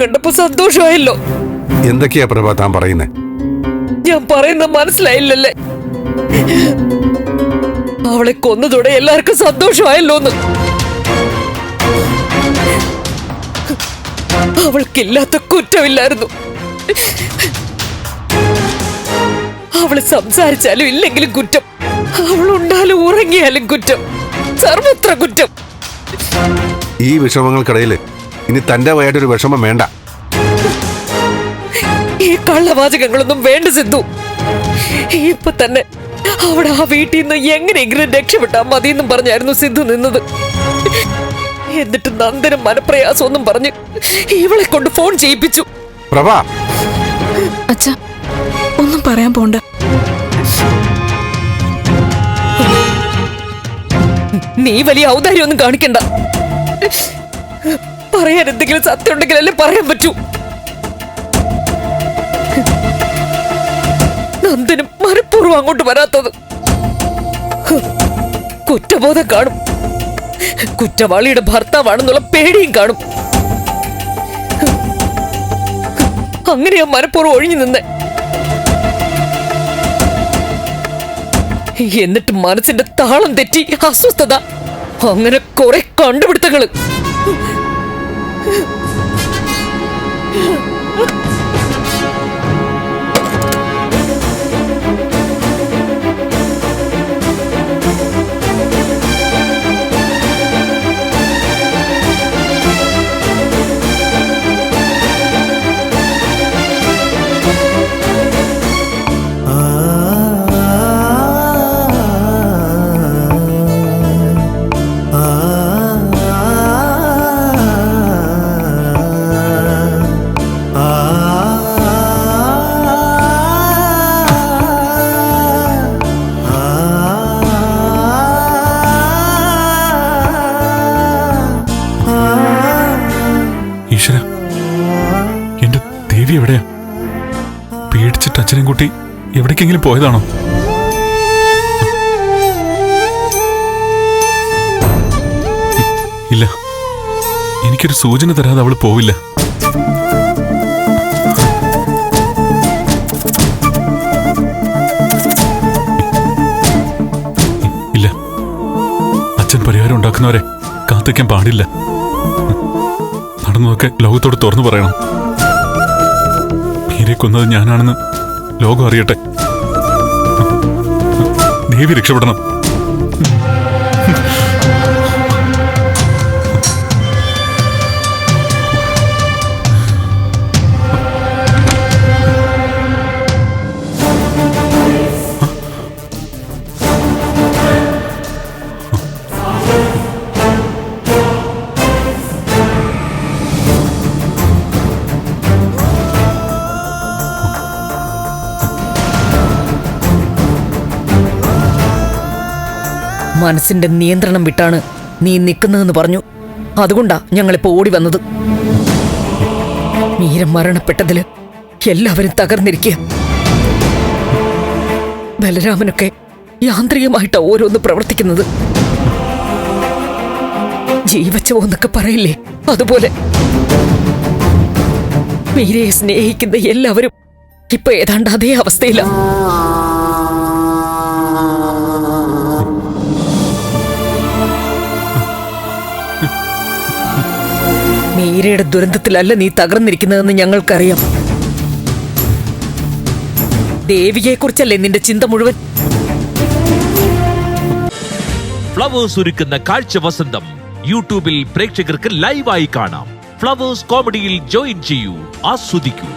കണ്ടപ്പോ സന്തോഷമായല്ലോ. എന്തൊക്കെയാ പ്രഭ താൻ പറയുന്നേ? ഞാൻ പറയുന്നത് മനസ്സിലായില്ലല്ലേ? അവളെ കൊന്നതോടെ എല്ലാവർക്കും സന്തോഷമായല്ലോ എന്ന് അവൾക്കില്ലാത്ത കുറ്റമില്ലായിരുന്നു. അവൾ സംസാരിച്ചാലും ഇല്ലെങ്കിലും കുറ്റം. അവളുണ്ടാലും ഉറങ്ങിയാലും കുറ്റം. സർവത്ര കുറ്റം. ഈ വിഷമങ്ങൾക്കിടയിൽ ഇനി തന്റെ ഒരു വിഷമം വേണ്ട. ഈ കള്ളവാചകങ്ങളൊന്നും വേണ്ട സിദ്ധു ഇപ്പൊ തന്നെ അവിടെ ആ വീട്ടിൽ നിന്ന് എങ്ങനെയെങ്കിലും രക്ഷപ്പെട്ടാ മതി എന്നും പറഞ്ഞായിരുന്നു സിദ്ധു നിന്നത്. എന്നിട്ട് നന്ദനും മനപ്രയാസം ഒന്നും പറഞ്ഞ് ഇവളെ കൊണ്ട് ഫോൺ ചെയ്യിപ്പിച്ചു. പ്രഭ. അച്ഛ ഒന്നും പറയാൻ പോണ്ട. നീ വലിയ ഔദാര്യം ഒന്നും കാണിക്കണ്ട. പറയാൻ എന്തെങ്കിലും സത്യം ഉണ്ടെങ്കിലല്ലേ പറയാൻ പറ്റൂ? നന്ദനും മനഃപൂർവം അങ്ങോട്ട് വരാത്തത്. കുറ്റബോധം കാണും. കുറ്റവാളിയുടെ ഭർത്താവാണെന്നുള്ള പേടിയും കാണും. അങ്ങനെയാ മനഃപൂർവം ഒഴിഞ്ഞു നിന്നെ. എന്നിട്ട് മനസ്സിന്റെ താളം തെറ്റി അസ്വസ്ഥത. അങ്ങനെ കുറെ കണ്ടുപിടുത്തങ്ങൾ. Huh? ഈശ്വര എന്റെ ദേവി എവിടെയാ? പേടിച്ചിട്ട് അച്ഛനും കുട്ടി എവിടേക്കെങ്കിലും പോയതാണോ? ഇല്ല എനിക്കൊരു സൂചന തരാതെ അവൾ പോവില്ല. ഇല്ല അച്ഛൻ പരിഹാരം ഉണ്ടാക്കുന്നവരെ കാത്തിക്കാൻ പാടില്ല. നടന്നതൊക്കെ ലോകത്തോട് തുറന്നു പറയണം. മീരെ കൊന്നത് ഞാനാണെന്ന് ലോകം അറിയട്ടെ. ദേവി രക്ഷപ്പെടണം. മനസ്സിന്റെ നിയന്ത്രണം വിട്ടാണ് നീ നിൽക്കുന്നതെന്ന് പറഞ്ഞു. അതുകൊണ്ടാ ഞങ്ങളിപ്പോ ഓടി വന്നത്. മീര മരണപ്പെട്ടതിൽ എല്ലാവരും തകർന്നിരിക്കുക. ബലരാമനൊക്കെ യാന്ത്രികമായിട്ടാ ഓരോന്ന് പ്രവർത്തിക്കുന്നത്. ജീവച്ചവോ എന്നൊക്കെ പറയില്ലേ? അതുപോലെ. മീരയെ സ്നേഹിക്കുന്ന എല്ലാവരും ഇപ്പൊ ഏതാണ്ട് അതേ അവസ്ഥയിലാണ് മീരയുടെ ദുരന്തത്തിലല്ല നീ തകർന്നിരിക്കുന്നതെന്ന് ഞങ്ങൾക്കറിയാം. ദേവിയെ ദേവിയെക്കുറിച്ചല്ലേ നിന്റെ ചിന്ത മുഴുവൻ? ഫ്ലവേഴ്സ് ഒരുക്കുന്ന കാഴ്ച വസന്തം യൂട്യൂബിൽ പ്രേക്ഷകർക്ക് ലൈവായി കാണാം. ഫ്ലവേഴ്സ് കോമഡിയിൽ ജോയിൻ ചെയ്യൂ ആസ്വദിക്കൂ.